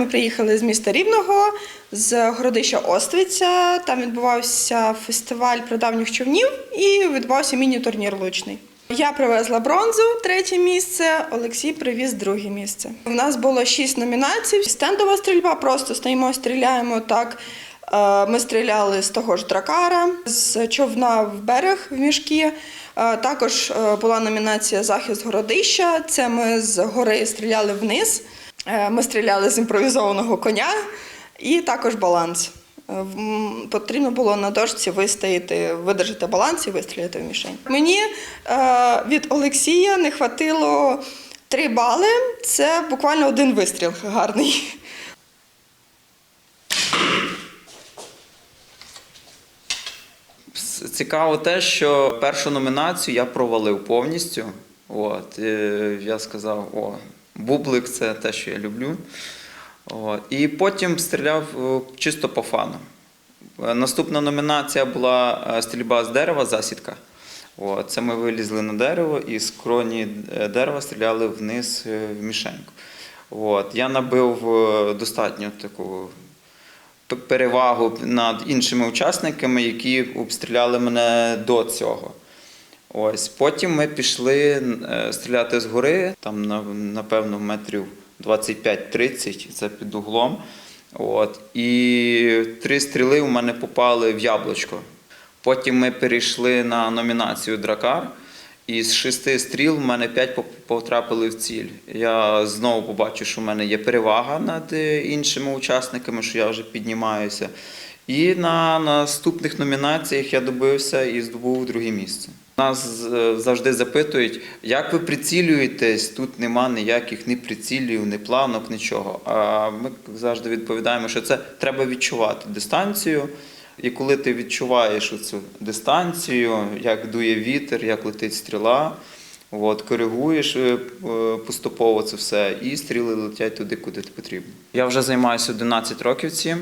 Ми приїхали з міста Рівного, з городища Оствиця. Там відбувався фестиваль прадавніх човнів і відбувався міні-турнір лучний. Я привезла бронзу, третє місце. Олексій привіз друге місце. У нас було шість номінацій. Стендова стрільба, просто стоїмо, стріляємо так. Е, Ми стріляли з того ж дракара, з човна в берег в мішки. Е, Також е, була номінація Захист городища. Це ми з гори стріляли вниз. Е, Ми стріляли з імпровізованого коня і також баланс. Е, Потрібно було на дошці вистояти, видержати баланс і вистріляти в мішень. Мені е, від Олексія не хватило три бали. Це буквально один вистріл гарний. Цікаво те, що першу номінацію я провалив повністю. От, я сказав, о, бублик це те, що я люблю. І потім стріляв е, чисто по фану. Е, Наступна номінація була е, стрільба з дерева, засідка. Це ми вилізли на дерево і з кроні дерева стріляли вниз в мішеньку. Я набив достатньо таку перевагу над іншими учасниками, які обстріляли мене до цього. Ось потім ми пішли е, стріляти з гори, там напевно метрів 25-30, це під углом. От, і три стріли у мене попали в яблучко. Потім ми перейшли на номінацію Дракар. І з шести стріл в мене п'ять потрапили в ціль. Я знову побачив, що в мене є перевага над е, іншими учасниками, що я вже піднімаюся. І на наступних номінаціях я добився і здобув друге місце. Нас е, завжди запитують, як ви прицілюєтесь, тут нема ніяких ні прицілів, ні планок, нічого. А ми завжди відповідаємо, що це треба відчувати дистанцію. І коли ти відчуваєш цю дистанцію, як дує вітер, як летить стріла, от, коригуєш е, е, поступово це все, і стріли летять туди, куди потрібно. Я вже займаюся 11 років цим.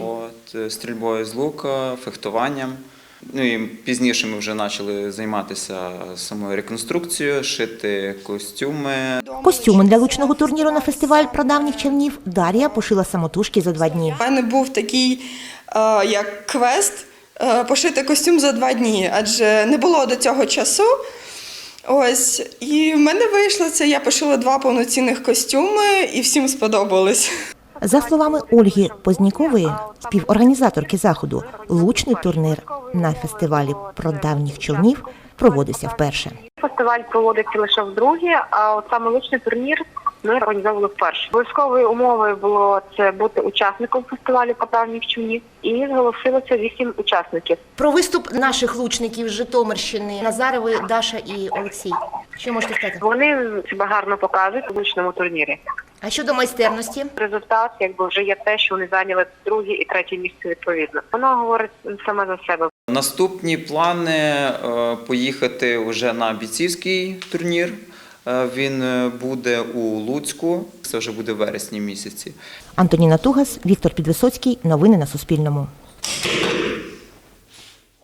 От, стрільбою з лука, фехтуванням. Ну і пізніше ми вже почали займатися самою реконструкцією, шити костюми. Костюми для лучного турніру на фестиваль прадавніх човнів Дар'я пошила самотужки за два дні. У мене був такий е, як квест е, пошити костюм за два дні, адже не було до цього часу. Ось, і в мене вийшло це. Я пошила два повноцінних костюми, і всім сподобалось. За словами Ольги Познікової, співорганізаторки заходу, лучний турнір на фестивалі прадавніх човнів проводився вперше. Фестиваль проводиться лише вдруге, а от саме лучний турнір ми організовували вперше. Обов'язковою умовою було це бути учасником фестивалю капральних човнів, і зголосилося вісім учасників. Про виступ наших лучників з Житомирщини Назареви, Даша і Олексій. Що можете сказати? Вони себе гарно показують у лучному турнірі. А щодо майстерності? Результат, якби вже є те, що вони зайняли друге і третє місце відповідно. Воно говорить саме за себе. Наступні плани е, поїхати вже на бійцівський турнір. Е, Він е, буде у Луцьку. Це вже буде в вересні місяці. Антоніна Тугас, Віктор Підвисоцький. Новини на Суспільному.